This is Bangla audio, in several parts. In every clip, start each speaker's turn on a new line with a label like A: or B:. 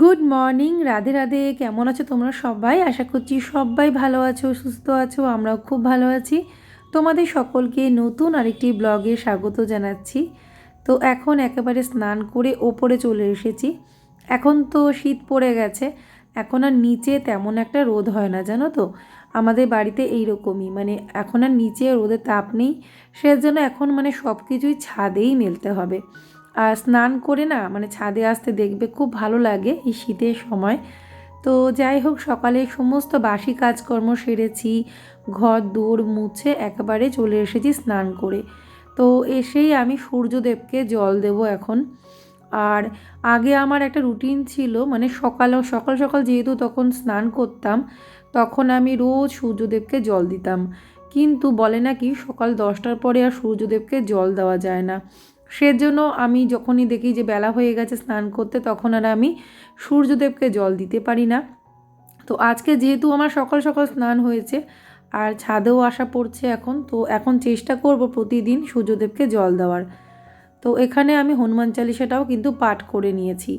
A: Good morning Radhe Radhe. কেমন আছো তোমরা সবাই? আশা করছি সবাই ভালো আছো, সুস্থ আছো, আমরাও খুব ভালো আছি। তোমাদের সকলকে নতুন আরেকটি ব্লগে স্বাগত জানাচ্ছি। তো এখন একেবারে স্নান করে ওপরে চলে এসেছি। এখন তো শীত পড়ে গেছে, এখন আর নিচে তেমন একটা রোদ হয় না, জানো তো? আমাদের বাড়িতে এইরকমই মানে এখন আর নিচে রোদের তাপ নেই, সেজন্য এখন মানে সব কিছুই ছাদেই মেলতে হবে। আর স্নান করে না মানে ছাদে আসতে দেখবে খুব ভালো লাগে এই শীতের সময়। তো যাই হোক, সকালে সমস্ত বাসি কাজকর্ম সেরেছি, ঘর দৌড় মুছে একেবারে চলে এসেছি স্নান করে। তো এসেই আমি সূর্যদেবকে জল দেব এখন। আর আগে আমার একটা রুটিন ছিল মানে সকাল সকাল সকাল যেহেতু তখন স্নান করতাম, তখন আমি রোজ সূর্যদেবকে জল দিতাম। কিন্তু বলে নাকি সকাল দশটার পরে আর সূর্যদেবকে জল দেওয়া যায় না। সেজন্য আমি যখনই দেখি যে বেলা হয়ে গেছে স্নান করতে, তখন আর আমি সূর্যদেবকে জল দিতে পারি না। তো আজকে যেহেতু আমার সকাল সকাল স্নান হয়েছে, আর ছাদেও আসা পড়ছে এখন, তো এখন চেষ্টা করব প্রতিদিন সূর্যদেবকে জল দেওয়ার। তো এখানে আমি হনুমান চালিসাটাও কিন্তু পাঠ করে নিয়েছি।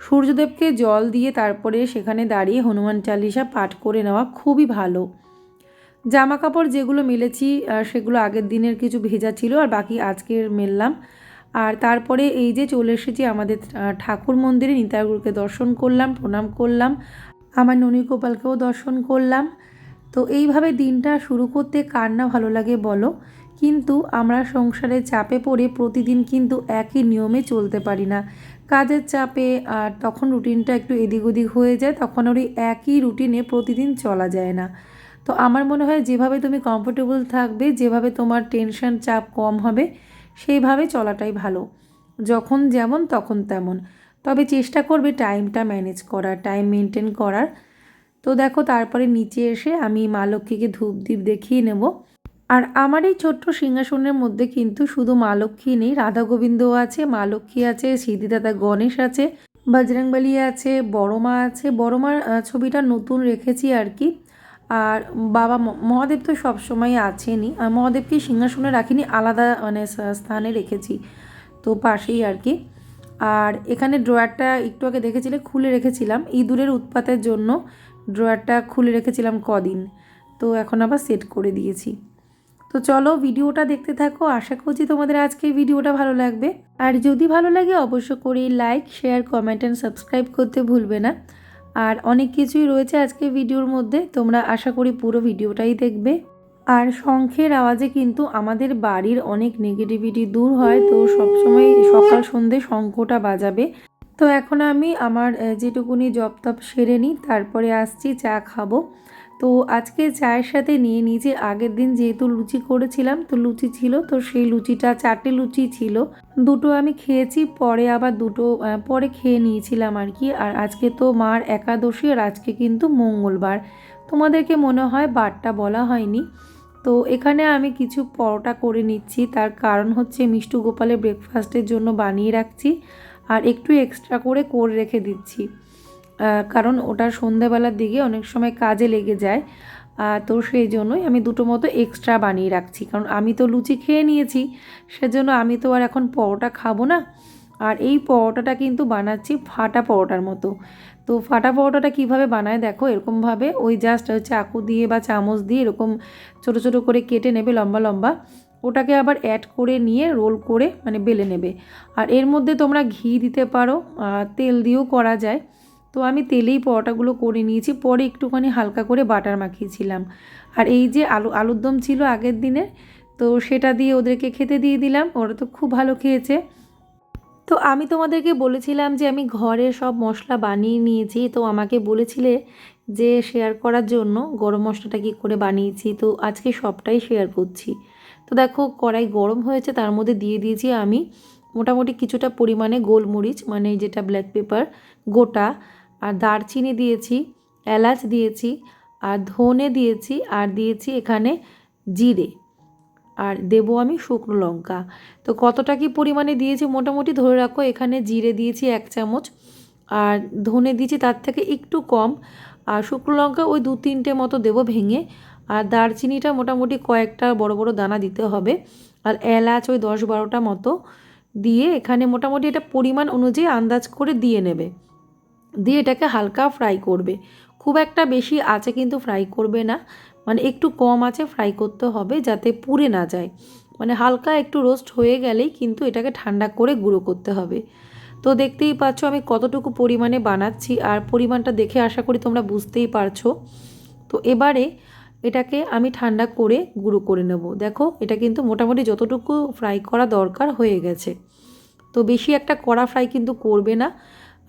A: সূর্যদেবকে জল দিয়ে তারপরে সেখানে দাঁড়িয়ে হনুমান চালিসা পাঠ করে নেওয়া খুবই ভালো। জামা কাপড় যেগুলো মেলেছি সেগুলো আগের দিনের কিছু ভেজা ছিল, আর বাকি আজকের মেললাম। আর তারপরে এই যে চলে এসেছি আমাদের ঠাকুর মন্দিরে নিতাইগুরুকে দর্শন করলাম, প্রণাম করলাম, আমার ননীগোপালকেও দর্শন করলাম। তো এইভাবে দিনটা শুরু করতে কার না ভালো লাগে বলো? কিন্তু আমরা সংসারের চাপে পড়ে প্রতিদিন কিন্তু একই নিয়মে চলতে পারি না। কাজের চাপে, আর তখন রুটিনটা একটু এদিক ওদিক হয়ে যায়, তখন ওই একই রুটিনে প্রতিদিন চলা যায় না। তো আমার মনে হয় যেভাবে তুমি কমফোর্টেবল থাকবে, যেভাবে তোমার টেনশন চাপ কম হবে সেইভাবে চলাটাই ভালো। যখন যেমন তখন তেমন। তবে চেষ্টা করবে টাইমটা ম্যানেজ করার টাইম মেনটেন করার। তো দেখো তারপরে নিচে এসে আমি মা লক্ষ্মীকে ধূপ দ্বীপ দেখিয়ে নেব। আর আমার এই ছোট্ট সিংহাসনের মধ্যে কিন্তু শুধু মা লক্ষ্মী নেই, রাধা গোবিন্দও আছে, মা লক্ষ্মী আছে সিদ্ধিদাতা গণেশ আছে, বজরংবলী আছে, বড় মা আছে। বড় মার ছবিটা নতুন রেখেছি আর কি। আর বাবা মহাদেব তো সবসময় আছেনই। আর মহাদেবকে সিংহাসনে রাখিনি, আলাদা মানে স্থানে রেখেছি, তো পাশেই আর কি। আর এখানে ড্রয়ারটা একটু আগে দেখেছিলে, খুলে রেখেছিলাম। ইঁদুরের উৎপাতের জন্য ড্রয়ারটা খুলে রেখেছিলাম কদিন। তো এখন আবার সেট করে দিয়েছি। তো চলো ভিডিওটা দেখতে থাকো। আশা করছি তোমাদের আজকে ভিডিওটা ভালো লাগবে। আর যদি ভালো লাগে, অবশ্য করে like, share, comment and subscribe করতে ভুলবে না। আর অনেক কিছুই রয়েছে আজকে ভিডিওর মধ্যে, তোমরা আশা করি পুরো ভিডিওটাই দেখবে। আর শঙ্খের আওয়াজে কিন্তু আমাদের বাড়ির অনেক নেগেটিভিটি দূর হয়, তো সবসময় সকাল সন্ধে শঙ্খটা বাজাবে। তো এখন আমি আমার যেটুকুনি জপ তপ সেরে নিই, তারপরে আসছি, চা খাব। তো আজকে চায়ের সাথে নিয়ে নিয়েছি। আগের দিন যেহেতু লুচি করেছিলাম, তো লুচি ছিল, তো সেই লুচিটা চারটে লুচি ছিল। দুটো আমি খেয়েছি, পরে আবার দুটো পরে খেয়ে নিয়েছিলাম আর কি। আর আজকে তো মার একাদশী আর আজকে কিন্তু মঙ্গলবার। তোমাদেরকে মনে হয় বারটা বলা হয়নি। তো এখানে আমি কিছু পরোটা করে নিচ্ছি। তার কারণ হচ্ছে মিষ্টু গোপালের ব্রেকফাস্টের জন্য বানিয়ে রাখছি। আর একটু এক্সট্রা করে করে রেখে দিচ্ছি। কারণ ওটা সন্ধ্যাবেলার দিকে অনেক সময় কাজে লেগে যায়। তো সেই জন্যই আমি দুটো মতো এক্সট্রা বানিয়ে রাখছি। কারণ আমি তো লুচি খেয়ে নিয়েছি, সেজন্য আমি তো আর এখন পরোটা খাব না। আর এই পরোটাটা কিন্তু বানাচ্ছি ফাটা পরোটার মতো। তো ফাটা পরোটাটা কীভাবে বানায় দেখো, এরকমভাবে ওই জাস্ট হচ্ছে চাকু দিয়ে বা চামচ দিয়ে এরকম ছোট ছোট করে কেটে নেবে, লম্বা লম্বা। ওটাকে আবার অ্যাড করে নিয়ে রোল করে মানে বেলে নেবে। আর এর মধ্যে তোমরা ঘি দিতে পারো তেল দিয়েও করা যায়। তো আমি তেলেই পরোটাগুলো করে নিয়েছি। পরে একটুখানি হালকা করে বাটার মাখিয়েছিলাম। আর এই যে আলু, আলুর দম ছিল আগের দিনে, তো সেটা দিয়ে ওদেরকে খেতে দিয়ে দিলাম। ওরা তো খুব ভালো খেয়েছে। তো আমি তোমাদেরকে বলেছিলাম যে আমি ঘরে সব মশলা বানিয়ে নিয়েছি। তো আমাকে বলেছিলে যে শেয়ার করার জন্য, গরম মশলাটা কী করে বানিয়েছি? তো আজকে সবটাই শেয়ার করছি। তো দেখো, কড়াই গরম হয়েছে, তার মধ্যে দিয়ে দিয়েছি আমি মোটামুটি কিছুটা পরিমাণে গোলমরিচ মানে যেটা ব্ল্যাক পেপার গোটা। আর দারচিনি দিয়েছি, এলাচ দিয়েছি, আর ধনে দিয়েছি, আর দিয়েছি এখানে জিরে। আর দেবো আমি শুকনো লঙ্কা। তো কতটা কি পরিমাণে দিয়েছি মোটামুটি ধরে রাখো, এখানে জিরে দিয়েছি এক চামচ, আর ধনে দিয়েছি তার থেকে একটু কম, আর শুকনো লঙ্কা ওই দু তিনটে মতো দেবো ভেঙে, আর দারচিনিটা মোটামুটি কয়েকটা বড় বড় দানা দিতে হবে, আর এলাচ ওই দশ বারোটা মতো দিয়ে এখানে মোটামুটি এটা পরিমাণ অনুযায়ী আন্দাজ করে দিয়ে নেবে। দিয়ে এটাকে হালকা ফ্রাই করবে। খুব একটা বেশি আছে কিন্তু ফ্রাই করবে না। মানে একটু কম আছে ফ্রাই করতে হবে যাতে পুড়ে না যায়। মানে হালকা একটু রোস্ট হয়ে গেলেই কিন্তু এটাকে ঠান্ডা করে গুঁড়ো করতে হবে। তো দেখতেই পাচ্ছ আমি কতটুকু পরিমাণে বানাচ্ছি আর পরিমাণটা দেখে আশা করি তোমরা বুঝতেই পারছ। তো এবারে এটাকে আমি ঠান্ডা করে গুঁড়ো করে নেব। দেখো এটা কিন্তু মোটামুটি যতটুকু ফ্রাই করা দরকার হয়ে গেছে। তো বেশি একটা কড়া ফ্রাই কিন্তু করবে না।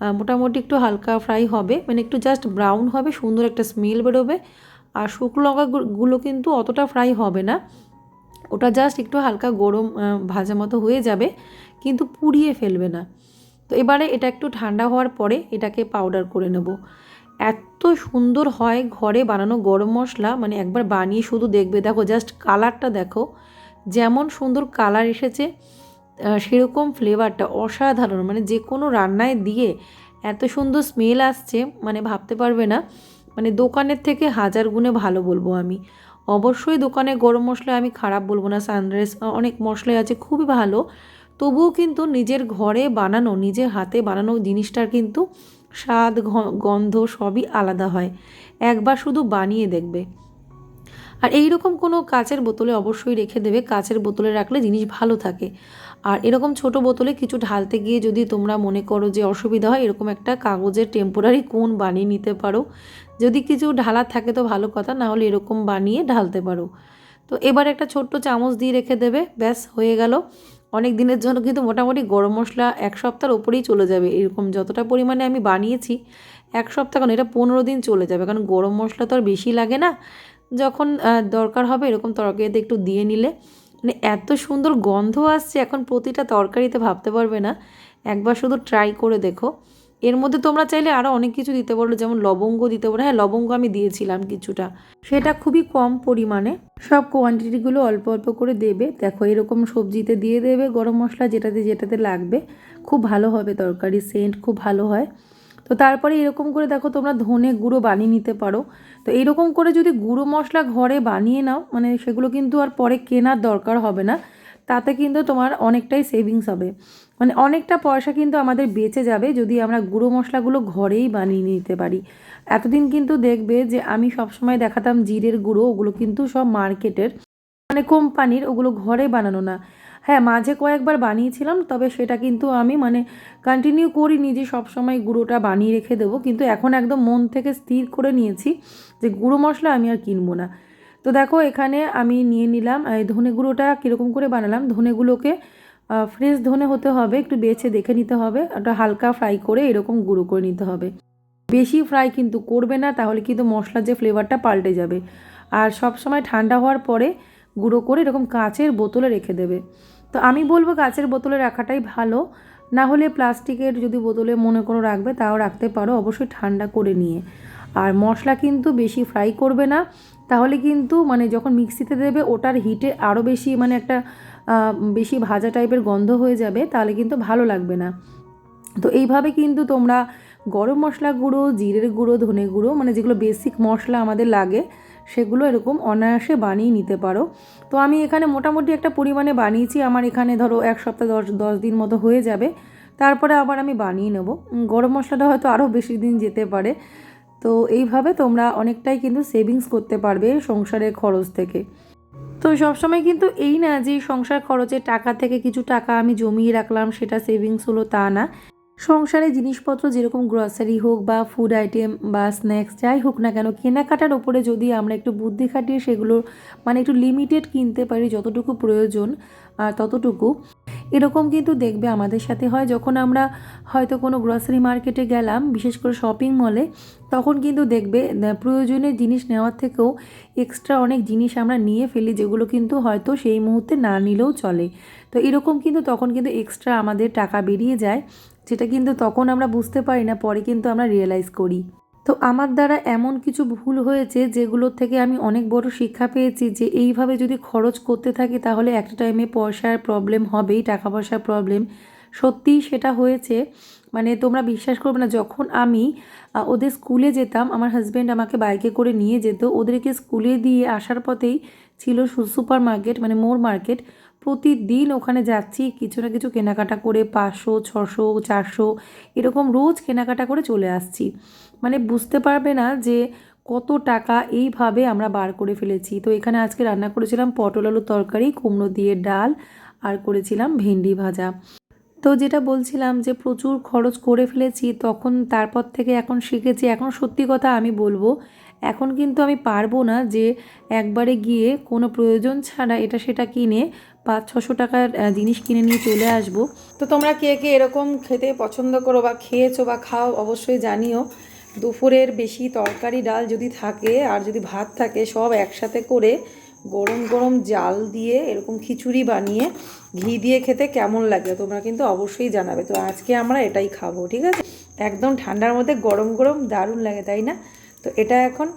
A: মোটামুটি একটু হালকা ফ্রাই হবে। মানে একটু জাস্ট ব্রাউন হবে, সুন্দর একটা স্মেল বেরোবে। আর শুকনো লঙ্কাগুলো কিন্তু অতটা ফ্রাই হবে না। ওটা জাস্ট একটু হালকা গরম ভাজা মতো হয়ে যাবে, কিন্তু পুড়িয়ে ফেলবে না। তো এবারে এটা একটু ঠান্ডা হওয়ার পরে এটাকে পাউডার করে নেব। এত সুন্দর হয় ঘরে বানানো গরম মশলা মানে একবার বানিয়ে শুধু দেখবে। দেখো জাস্ট কালারটা দেখো। যেমন সুন্দর কালার এসেছে। সেরকম ফ্লেভারটা অসাধারণ। মানে যে কোনো রান্নায় দিয়ে এত সুন্দর স্মেল আসছে মানে ভাবতে পারবে না। মানে দোকানের থেকে হাজার গুণে ভালো বলব আমি। অবশ্যই দোকানে গরম মশলা আমি খারাপ বলব না সানরাইজ অনেক মশলাই আছে, খুবই ভালো। তবুও কিন্তু নিজের ঘরে বানানো, নিজের হাতে বানানো জিনিসটার কিন্তু স্বাদ গন্ধ সবই আলাদা হয়। একবার শুধু বানিয়ে দেখবে। আর এই রকম কোনো কাচের বোতলে অবশ্যই রেখে দেবে। কাচের বোতলে রাখলে জিনিস ভালো থাকে। আর এরকম ছোট বোতলে কিছু ঢালতে গিয়ে যদি তোমরা মনে করো যে অসুবিধা হয়, এরকম একটা কাগজের টেম্পোরারি কোন বানিয়ে নিতে পারো। যদি কিছু ঢালা থাকে তো ভালো কথা, না হলে এরকম বানিয়ে ঢালতে পারো। তো এবার একটা ছোট্ট চামচ দিয়ে রেখে দেবে, ব্যাস হয়ে গেল। অনেক দিনের জন্য কিন্তু মোটামুটি গরম মশলা এক সপ্তাহের ওপরেই চলে যাবে। এরকম যতটা পরিমাণে আমি বানিয়েছি, এক সপ্তাহ, কারণ এটা পনেরো দিন চলে যাবে। কারণ গরম মশলা তো আর বেশি লাগে না। যখন দরকার হবে এরকম তরকারিতে একটু দিয়ে নিলে। মানে এত সুন্দর গন্ধ আসছে, এখন প্রতিটা তরকারিতে ভাবতে পারবে না। একবার শুধু ট্রাই করে দেখো। এর মধ্যে তোমরা চাইলে আরও অনেক কিছু দিতে পারো, যেমন লবঙ্গ দিতে পারো। হ্যাঁ লবঙ্গ আমি দিয়েছিলাম কিছুটা। সেটা খুবই কম পরিমাণে। সব কোয়ান্টিটিগুলো অল্প অল্প করে দেবে। দেখো, এরকম সবজিতে দিয়ে দেবে গরম মশলা যেটাতে যেটাতে লাগবে। খুব ভালো হবে তরকারি সেন্ট খুব ভালো হয়। তো তারপরে এরকম করে দেখো তোমরা ধনে গুঁড়ো বানিয়ে নিতে পারো। তো এরকম করে যদি গুঁড়ো মশলা ঘরে বানিয়ে নাও মানে সেগুলো কিন্তু আর পরে কেনার দরকার হবে না, তাতে কিন্তু তোমার অনেকটাই সেভিংস হবে। মানে অনেকটা পয়সা কিন্তু আমাদের বেঁচে যাবে যদি আমরা গুঁড়ো মশলাগুলো ঘরেই বানিয়ে নিতে পারি। এতদিন কিন্তু দেখবে যে আমি সবসময় দেখাতাম জিরের গুঁড়ো, ওগুলো কিন্তু সব মার্কেটের মানে কোম্পানির, ওগুলো ঘরে বানানো না। হ্যাঁ মাঝে কয়েকবার বানিয়েছিলাম, তবে সেটা কিন্তু আমি মানে কন্টিনিউ করিনি যে সবসময় গুঁড়োটা বানিয়ে রেখে দেবো, কিন্তু এখন একদম মন থেকে স্থির করে নিয়েছি যে গুঁড়ো মশলা আমি আর কিনবো না। তো দেখো, এখানে আমি নিয়ে নিলাম ধনে গুঁড়োটা কীরকম করে বানালাম, ধনেগুলোকে ফ্রেশ ধনে হতে হবে, একটু বেছে দেখে নিতে হবে ওটা হালকা ফ্রাই করে এরকম গুঁড়ো করে নিতে হবে। বেশি ফ্রাই কিন্তু করবে না, তাহলে কিন্তু মশলার যে ফ্লেভারটা পাল্টে যাবে। আর সব সময় ঠান্ডা হওয়ার পরে গুঁড়ো করে এরকম কাঁচের বোতলে রেখে দেবে। তো আমি বলব কাঁচের বোতলে রাখাটাই ভালো। না হলে প্লাস্টিকের যদি বোতলে মনে করো রাখবে, তাও রাখতে পারো। অবশ্যই ঠান্ডা করে নিয়ে। আর মশলা কিন্তু বেশি ফ্রাই করবে না। তাহলে কিন্তু মানে যখন মিক্সিতে দেবে, ওটার হিটে আরও বেশি মানে একটা বেশি ভাজা টাইপের গন্ধ হয়ে যাবে, তাহলে কিন্তু ভালো লাগবে না। তো এইভাবে কিন্তু তোমরা গরম মশলা গুঁড়ো, জিরের গুঁড়ো, ধনে গুঁড়ো মানে যেগুলো বেসিক মশলা আমাদের লাগে সেগুলো এরকম অনায়াসে বানিয়ে নিতে পারো। তো আমি এখানে মোটামুটি একটা পরিমাণে বানিয়েছি। আমার এখানে ধরো এক সপ্তাহ, দশ দশ দিন মতো হয়ে যাবে। তারপরে আবার আমি বানিয়ে নেব। গরম মশলাটা হয়তো আরও বেশি দিন যেতে পারে। তো এইভাবে তোমরা অনেকটাই কিন্তু সেভিংস করতে পারবে সংসারের খরচ থেকে। তো সবসময় কিন্তু এই না যে সংসার খরচের টাকা থেকে কিছু টাকা আমি জমিয়ে রাখলাম, সেটা সেভিংস হলো তা না। সংসারে জিনিসপত্র যেরকম গ্রসারি হোক বা ফুড আইটেম বা স্ন্যাক্স যাই হোক না কেন, কেনাকাটার ওপরে যদি আমরা একটু বুদ্ধি খাটিয়ে সেগুলো মানে একটু লিমিটেড কিনতে পারি যতটুকু প্রয়োজন আর ততটুকু, এরকম কিন্তু দেখবে আমাদের সাথে হয়। যখন আমরা হয়তো কোনো গ্রসারি মার্কেটে গেলাম, বিশেষ করে শপিং মলে তখন কিন্তু দেখবে প্রয়োজনের জিনিস নেওয়ার থেকেও এক্সট্রা অনেক জিনিস আমরা নিয়ে ফেলি যেগুলো কিন্তু হয়তো সেই মুহূর্তে না নিলেও চলে। তো এরকম কিন্তু তখন কিন্তু এক্সট্রা আমাদের টাকা বেরিয়ে যায়। যেটা কিন্তু তখন আমরা বুঝতে পারি না, পরে কিন্তু আমরা রিয়েলাইজ করি। তো আমার দ্বারা এমন কিছু ভুল হয়েছে যেগুলোর থেকে আমি অনেক বড় শিক্ষা পেয়েছি যে এইভাবে যদি খরচ করতে থাকি তাহলে একটা টাইমে পয়সার প্রবলেম হবেই, টাকা পয়সার প্রবলেম সত্যিই সেটা হয়েছে। মানে তোমরা বিশ্বাস করবে না, যখন আমি ওদের স্কুলে যেতাম, আমার হাজব্যান্ড আমাকে বাইকে করে নিয়ে যেত। ওদেরকে স্কুলে দিয়ে আসার পথেই ছিল সুপার মার্কেট মানে মোর মার্কেট প্রতিদিন ওখানে যাচ্ছি, কিছু না কিছু কেনাকাটা করে পাঁচশো, ছশো, চারশো, এরকম রোজ কেনাকাটা করে চলে আসছি। মানে বুঝতে পারবে না যে কত টাকা এইভাবে আমরা বার করে ফেলেছি। তো এখানে আজকে রান্না করেছিলাম পটল আলুর তরকারি, কুমড়ো দিয়ে ডাল, আর করেছিলাম ভেন্ডি ভাজা। তো যেটা বলছিলাম যে প্রচুর খরচ করে ফেলেছি, তখন তারপর থেকে এখন শিখেছি, এখন সত্যি কথা আমি বলব, এখন কিন্তু আমি পারব না যে একবারে গিয়ে কোনো প্রয়োজন ছাড়া এটা সেটা কিনে পাঁচ, ছশো টাকার জিনিস কিনে নিয়ে চলে আসব। তো তোমরা কে কে এরকম খেতে পছন্দ করো বা খেয়েছো বা খাও অবশ্যই জানিও। দুপুরের বেশি তরকারি, ডাল যদি থাকে আর যদি ভাত থাকে সব একসাথে করে গরম গরম জাল দিয়ে এরকম খিচুড়ি বানিয়ে ঘি দিয়ে খেতে কেমন লাগে তোমরা কিন্তু অবশ্যই জানাবে। তো আজকে আমরা এটাই খাব, ঠিক আছে? একদম ঠান্ডার মধ্যে গরম গরম দারুণ লাগে, তাই না? তো এটা এখন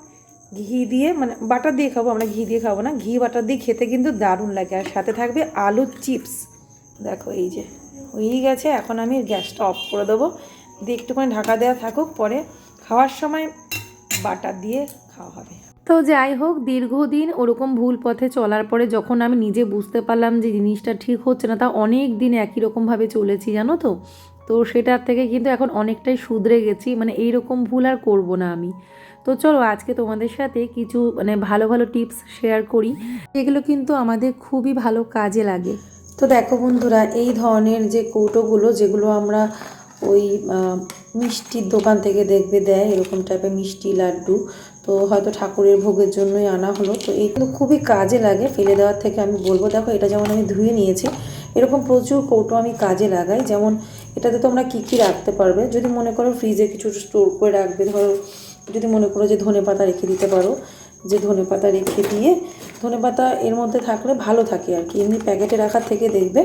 A: ঘি দিয়ে মানে বাটার দিয়ে খাব, আমরা ঘি দিয়ে খাব না, ঘি বাটার দিয়ে খেতে কিন্তু দারুণ লাগে। আর সাথে থাকবে আলুর চিপস। দেখো এই যে হয়েই গেছে, এখন আমি গ্যাসটা অফ করে দেবো। দিয়ে একটুখানি ঢাকা দেওয়া থাকুক, পরে খাওয়ার সময় বাটার দিয়ে খাওয়া হবে। তো যাই হোক, দীর্ঘদিন ওরকম ভুল পথে চলার পরে যখন আমি নিজে বুঝতে পারলাম যে জিনিসটা ঠিক হচ্ছে না, তা অনেক দিন একই রকমভাবে চলেছি, জানো তো? তো সেটার থেকে কিন্তু এখন অনেকটাই শুধরে গেছি মানে এই রকম ভুল আর করব না আমি। তো চলো, আজকে তোমাদের সাথে কিছু মানে ভালো ভালো টিপস শেয়ার করি। এগুলো কিন্তু আমাদের খুবই ভালো কাজে লাগে। তো দেখো বন্ধুরা, এই ধরনের যে কৌটোগুলো, যেগুলো আমরা ওই মিষ্টির দোকান থেকে দেখবে দেয়, এরকম টাইপের মিষ্টি লাড্ডু। তো হয়তো ঠাকুরের ভোগের জন্যই আনা হলো। তো এইগুলো খুবই কাজে লাগে ফেলে দেওয়ার থেকে আমি বলব। দেখো, এটা যেমন আমি ধুয়ে নিয়েছি, এরকম প্রচুর কৌটো আমি কাজে লাগাই। যেমন এটাতে তোমরা কী কী রাখতে পারবে? যদি মনে করো ফ্রিজে কিছু স্টোর করে রাখবে, ধরো যদি মনে করো যে ধনে পাতা রেখে দিতে পারো, যে ধনে পাতা রেখে দিয়ে, ধনে পাতা এর মধ্যে থাকলে ভালো থাকে আর কি। এমনি প্যাকেটে রাখার থেকে দেখবে।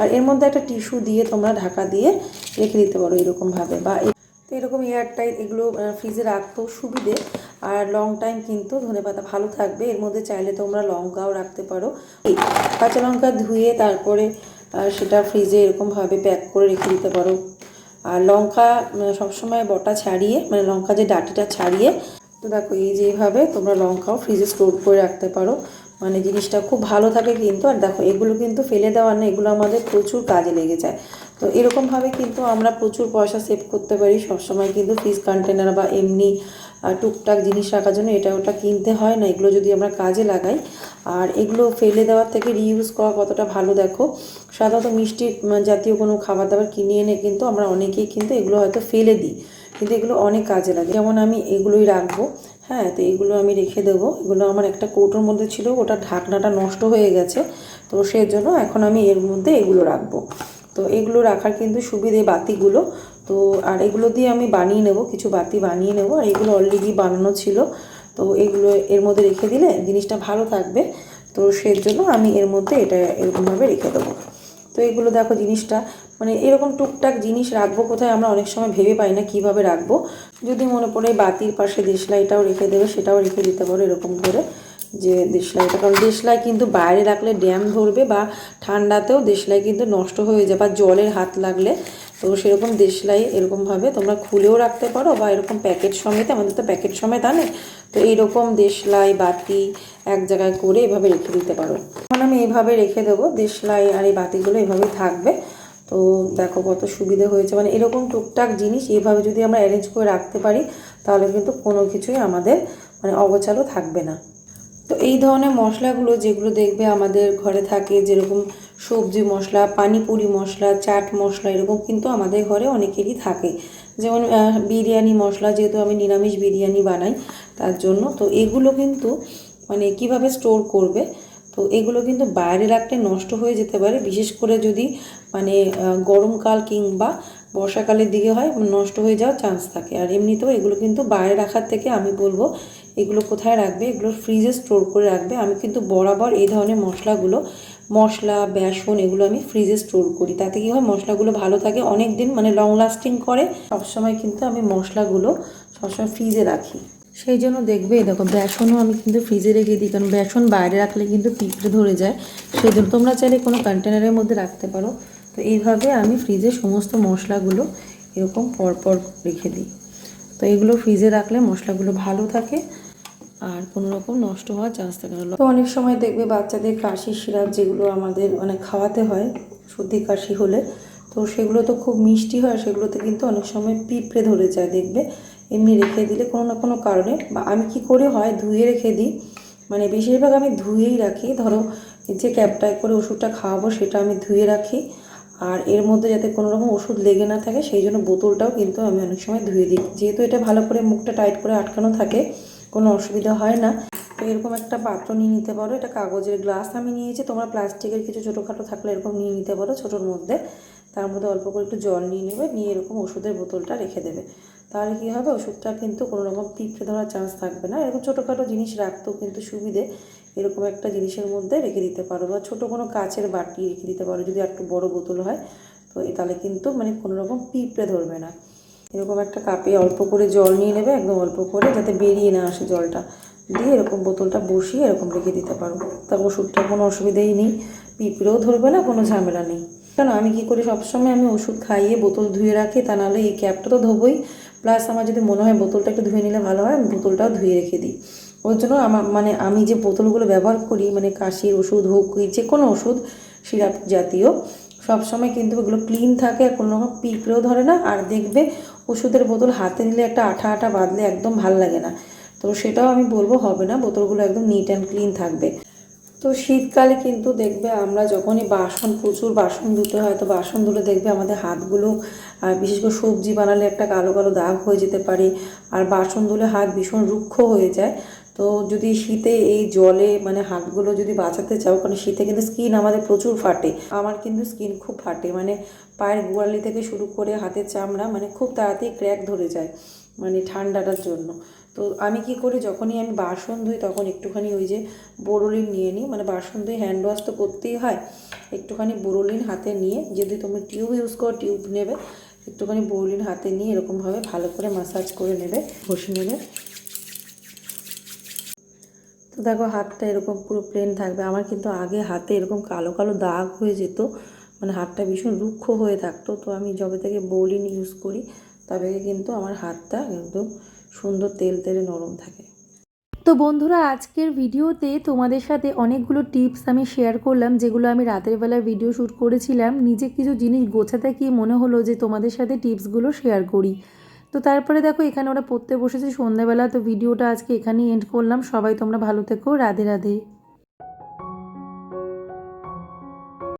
A: আর এর মধ্যে একটা টিস্যু দিয়ে তোমরা ঢাকা দিয়ে রেখে দিতে পারো এরকমভাবে। বা তো এরকম এয়ার টাইট এগুলো ফ্রিজে রাখতেও সুবিধে। আর লং টাইম কিন্তু ধনে পাতা ভালো থাকবে। এর মধ্যে চাইলে তোমরা লঙ্কাও রাখতে পারো। কাঁচা লঙ্কা ধুয়ে তারপরে সেটা ফ্রিজে এরকমভাবে প্যাক করে রেখে দিতে পারো। আর লঙ্কা সবসময় বটা ছাড়িয়ে মানে লঙ্কা যে ডাটিটা ছাড়িয়ে, তো দেখো এই যেভাবে তোমরা লঙ্কাও ফ্রিজে স্টোর করে রাখতে পারো। মানে জিনিসটা খুব ভালো থাকে কিন্তু। আর দেখো এগুলো কিন্তু ফেলে দেওয়ার না, এগুলো আমাদের প্রচুর কাজে লেগে যায়। তো এরকমভাবে কিন্তু আমরা প্রচুর পয়সা সেভ করতে পারি। সবসময় কিন্তু ফ্রিজ কন্টেনার বা এমনি টুকটাক জিনিস রাখার জন্য এটা ওটা কিনতে হয় না। এগুলো যদি আমরা কাজে লাগাই, আর এগুলো ফেলে দেওয়ার থেকে রিইউজ করা কতটা ভালো দেখো। সাধারণত মিষ্টি জাতীয় কোনো খাবার দাবার কিনে এনে কিন্তু আমরা অনেকেই কিন্তু এগুলো হয়তো ফেলে দিই। কিন্তু এগুলো অনেক কাজে লাগে। যেমন আমি এগুলোই রাখব হ্যাঁ তো এগুলো আমি রেখে দেবো। এগুলো আমার একটা কৌটোর মধ্যে ছিল, ওটা ঢাকনাটা নষ্ট হয়ে গেছে। তো সেই জন্য এখন আমি এর মধ্যে এগুলো রাখব। তো এগুলো রাখার কিন্তু সুবিধে বাতিগুলো। তো আর এগুলো দিয়ে আমি বানিয়ে নেব, কিছু বাতি বানিয়ে নেব। আর এগুলো অলরেডি বানানো ছিল। তো এগুলো এর মধ্যে রেখে দিলে জিনিসটা ভালো থাকবে। তো সেই জন্য আমি এর মধ্যে এটা এরকমভাবে রেখে দেবো। তো এগুলো দেখো জিনিসটা মানে এরকম টুকটাক জিনিস রাখব কোথায় আমরা অনেক সময় ভেবে পাই না কীভাবে রাখব। যদি মনে পড়ে বাতির পাশে দেশলাইটাও রেখে দেবে, সেটাও রেখে দিতে পারো এরকম করে। যে দেশলাইটা কারণ দেশলাই কিন্তু বাইরে রাখলে ড্যাম ধরবে বা ঠান্ডাতেও দেশলাই কিন্তু নষ্ট হয়ে যায় বা জলের হাত লাগলে। তো সেরকম দেশলাই এরকমভাবে তোমরা খুলেও রাখতে পারো বা এরকম প্যাকেট সমেত, আমাদের তো প্যাকেট সমেত আনে, তো এইরকম দেশলাই, বাতি এক জায়গায় করে এভাবে রেখে দিতে পারো। এখন আমি এইভাবে রেখে দেবো, দেশলাই আর এই বাতিগুলো এভাবেই থাকবে। তো দেখো কত সুবিধে হয়েছে মানে এরকম টুকটাক জিনিস এইভাবে যদি আমরা অ্যারেঞ্জ করে রাখতে পারি, তাহলে কিন্তু কোনো কিছুই আমাদের মানে অগোছালো থাকবে না। তো এই ধরনের মশলাগুলো যেগুলো দেখবে আমাদের ঘরে থাকে, যেরকম সবজি মশলা, পানিপুরি মশলা, চাট মশলা, এরকম কিন্তু আমাদের ঘরে অনেকেরই থাকে। যেমন বিরিয়ানি মশলা, যেহেতু আমি নিরামিষ বিরিয়ানি বানাই, তার জন্য তো এগুলো কিন্তু মানে কীভাবে স্টোর করবে? তো এগুলো কিন্তু বাইরে রাখলে নষ্ট হয়ে যেতে পারে। বিশেষ করে যদি মানে গরমকাল কিংবা বর্ষাকালের দিকে হয়, নষ্ট হয়ে যাওয়ার চান্স থাকে। আর এমনিতেও এগুলো কিন্তু বাইরে রাখার থেকে আমি বলব এগুলো কোথায় রাখবে? এগুলো ফ্রিজে স্টোর করে রাখবে। আমি কিন্তু বরাবর এই ধরনের মশলাগুলো, মশলা, বেসন এগুলো আমি ফ্রিজে স্টোর করি। তাতে কী হয়? মশলাগুলো ভালো থাকে অনেক দিন মানে লং লাস্টিং করে। সবসময় কিন্তু আমি মশলাগুলো সবসময় ফ্রিজে রাখি। সেই জন্য দেখবে দেখো, বেসনও আমি কিন্তু ফ্রিজে রেখে দিই, কারণ বেসন বাইরে রাখলে কিন্তু পিঁপড়ে ধরে যায়। সেই জন্য তোমরা চাইলে কোনো কন্টেনারের মধ্যে রাখতে পারো। তো এইভাবে আমি ফ্রিজে সমস্ত মশলাগুলো এরকম পরপর রেখে দিই। তো এগুলো ফ্রিজে রাখলে মশলাগুলো ভালো থাকে। আর কোনো রকম নষ্ট হওয়ার চান্স থাকে না। তো অনেক সময় দেখবে বাচ্চাদের কাশি সিরাপ যেগুলো আমাদের মানে খাওয়াতে হয়, সর্দি কাশি হলে, তো সেগুলো তো খুব মিষ্টি হয়, সেগুলোতে কিন্তু অনেক সময় পিঁপড়ে ধরে যায় দেখবে। এমনি রেখে দিলে কোনো না কোনো কারণে বা আমি কি করে হয় ধুয়ে রেখে দিই মানে বেশিরভাগ আমি ধুয়েই রাখি। ধরো যে ক্যাবটায় করে ওষুধটা খাওয়াবো সেটা আমি ধুয়ে রাখি আর এর মধ্যে যাতে কোনো রকম ওষুধ লেগে না থাকে, সেই জন্য বোতলটাও কিন্তু আমি অনেক সময় ধুয়ে দিই। যেহেতু এটা ভালো করে মুখটা টাইট করে আটকানো থাকে কোনো অসুবিধা হয় না। তো এরকম একটা পাত্র নিয়ে নিতে পারো। এটা কাগজের গ্লাস আমি নিয়েছি। তোমরা প্লাস্টিকের কিছু ছোটোখাটো থাকলে এরকম নিয়ে নিতে পারো ছোটোর মধ্যে। তার মধ্যে অল্প করে একটু জল নিয়ে নেবে। নিয়ে এরকম ওষুধের বোতলটা রেখে দেবে। তাহলে কী হবে? ওষুধটা কিন্তু কোনো রকম পিঁপড়ে ধরার চান্স থাকবে না। এরকম ছোটোখাটো জিনিস রাখতেও কিন্তু সুবিধে। এরকম একটা জিনিসের মধ্যে রেখে দিতে পারো বা ছোটো কোনো কাচের বাটি রেখে দিতে পারো। যদি একটু বড় বোতল হয়, তো তাহলে কিন্তু মানে কোনো রকম পিঁপড়ে ধরবে না। এরকম একটা কাপে অল্প করে জল নিয়ে নেবে, একদম অল্প করে, যাতে বেরিয়ে না আসে জলটা। দিয়ে এরকম বোতলটা বসিয়ে এরকম রেখে দিতে পারো। তা ওষুধটা কোনো অসুবিধাই নেই, পিঁপড়েও ধরবে না, কোনো ঝামেলা নেই। কেন? আমি কী করি? সবসময় আমি ওষুধ খাইয়ে বোতল ধুয়ে রাখি, তা নাহলে এই ক্যাপটা তো ধোবই। প্লাস আমার যদি মনে হয় বোতলটা একটু ধুয়ে নিলে ভালো হয়, আমি বোতলটাও ধুয়ে রেখে দিই। ওর জন্য আমার মানে আমি যে বোতলগুলো ব্যবহার করি মানে কাশির ওষুধ হোক যে কোনো ওষুধ, সিরাপ জাতীয়, সবসময় কিন্তু ওগুলো ক্লিন থাকে, আর কোনো রকম পিঁপড়েও ধরে না। আর দেখবে ওষুধের বোতল হাতে নিলে একটা আঠা আঠা বাঁধলে একদম ভালো লাগে না। তো সেটাও আমি বলব হবে না, বোতলগুলো একদম নিট অ্যান্ড ক্লিন থাকবে। তো শীতকালে কিন্তু দেখবে আমরা যখনই বাসন, প্রচুর বাসন ধুতে হয়, তো বাসন ধুলে দেখবে আমাদের হাতগুলো বিশেষ করে সবজি বানালে একটা কালো কালো দাগ হয়ে যেতে পারে, আর বাসন ধুলে হাত ভীষণ রুক্ষ হয়ে যায়। তো যদি শীতে এই জলে মানে হাতগুলো যদি বাঁচাতে চাও, কারণ শীতে কিন্তু স্কিন আমাদের প্রচুর ফাটে, আমার কিন্তু স্কিন খুব ফাটে মানে পায়ের গোয়ালি থেকে শুরু করে হাতের চামড়া মানে খুব তাড়াতাড়ি ক্র্যাক ধরে যায় মানে ঠান্ডাটার জন্য। তো আমি কি করি, যখনই আমি বাসন ধুই তখন একটুখানি ওই যে বোরোলিন নিয়ে নিই। মানে বাসন ধুই হ্যান্ড ওয়াশ তো করতেই হয়, একটুখানি বোরোলিন হাতে নিয়ে যদি তুমি টিউব ইউজ করো টিউব নেবে, একটুখানি বোরোলিন হাতে নিয়ে এরকমভাবে ভালো করে মাসাজ করে নেবে ঘষে নেবে। তো দেখো হাতটা এরকম পুরো প্লেন থাকবে। আমার কিন্তু আগে হাতে এরকম কালো কালো দাগ হয়ে যেত মানে হাতটা ভীষণ রুক্ষ হয়ে থাকতো। তো আমি যবে থেকে বোলিন ইউজ করি, তবে কিন্তু আমার হাতটা একদম সুন্দর তেল তেলে নরম থাকে। তো বন্ধুরা, আজকের ভিডিওতে তোমাদের সাথে অনেকগুলো টিপস আমি শেয়ার করলাম, যেগুলো আমি রাতের বেলা ভিডিও শ্যুট করেছিলাম। নিজে কিছু জিনিস গোছাতে কি মনে হলো যে তোমাদের সাথে টিপসগুলো শেয়ার করি। তো তারপরে দেখো, এখানে ওরা পড়তে বসেছে, সন্ধ্যাবেলা। তো ভিডিওটা আজকে এখানেই এন্ড করলাম। সবাই তোমরা ভালো থেকো। রাধে রাধে।